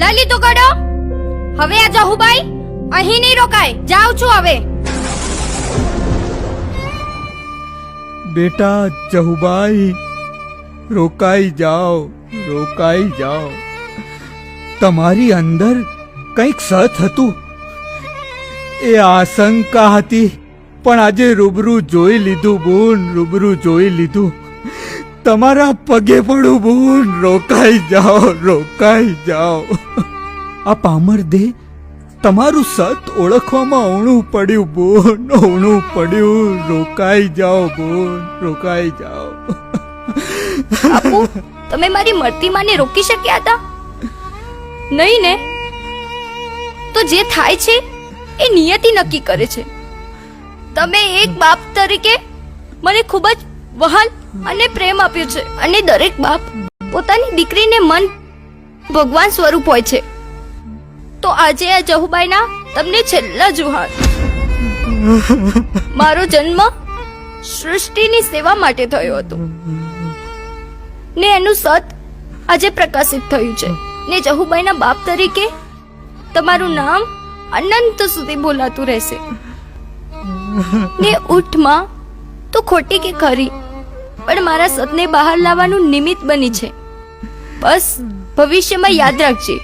લઈ તો ગડો હવે આ જહુભાઈ, અહીં નહીં રોકાય. જાઉં છું હવે. બેટા જહુબાઈ રોકાઈ જાઓ રોકાઈ જાઓ. તમારી અંદર કંઈક સત હતું. એ આશંકા હતી, પણ આજે રૂબરૂ જોઈ લીધું, બોન, રૂબરૂ જોઈ લીધું. તમારા પગે પડું બૂન રોકાઈ જાઓ રોકાઈ જાઓ. આ પામર દે તમારું સત ઓળખવામાં અવણું પડ્યું બોન અવણું પડ્યું. રોકાઈ જાઓ બોન રોકાઈ જાઓ. બાપુ, તમે મારી મરતી માને રોકી શક્યા હતા? નહીં ને? તો જે થાય છે, એ નિયતિ નક્કી કરે છે. તમે એક બાપ તરીકે મને ખૂબ જ વહાલ અને પ્રેમ આપ્યો છે. અને દરેક બાપ પોતાની દીકરીને મન ભગવાન સ્વરૂપ હોય છે. તો આજે આ જહુબાઈના તમને છેલ્લા જુહાર. મારો જન્મ સૃષ્ટિની સેવા માટે થયો હતો. ને એનું સત આજે પ્રકાશિત થયું છે. ને જહુબાઈના બાપ તરીકે તમારું નામ અનંત સુધી બોલાતું રહેશે. ને ઉઠમાં તો ખોટી કે ખરી પણ મારા સતને બહાર લાવવાનું નિમિત્ત બની છે. બસ ભવિષ્યમાં યાદ રાખજે.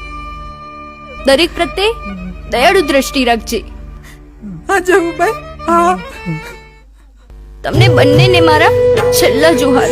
દરેક પ્રત્યે દયાળુ દ્રષ્ટિ રાખજે. હા જહુભાઈ હા. તમને બંનેને મારા છેલ્લા જુહાર.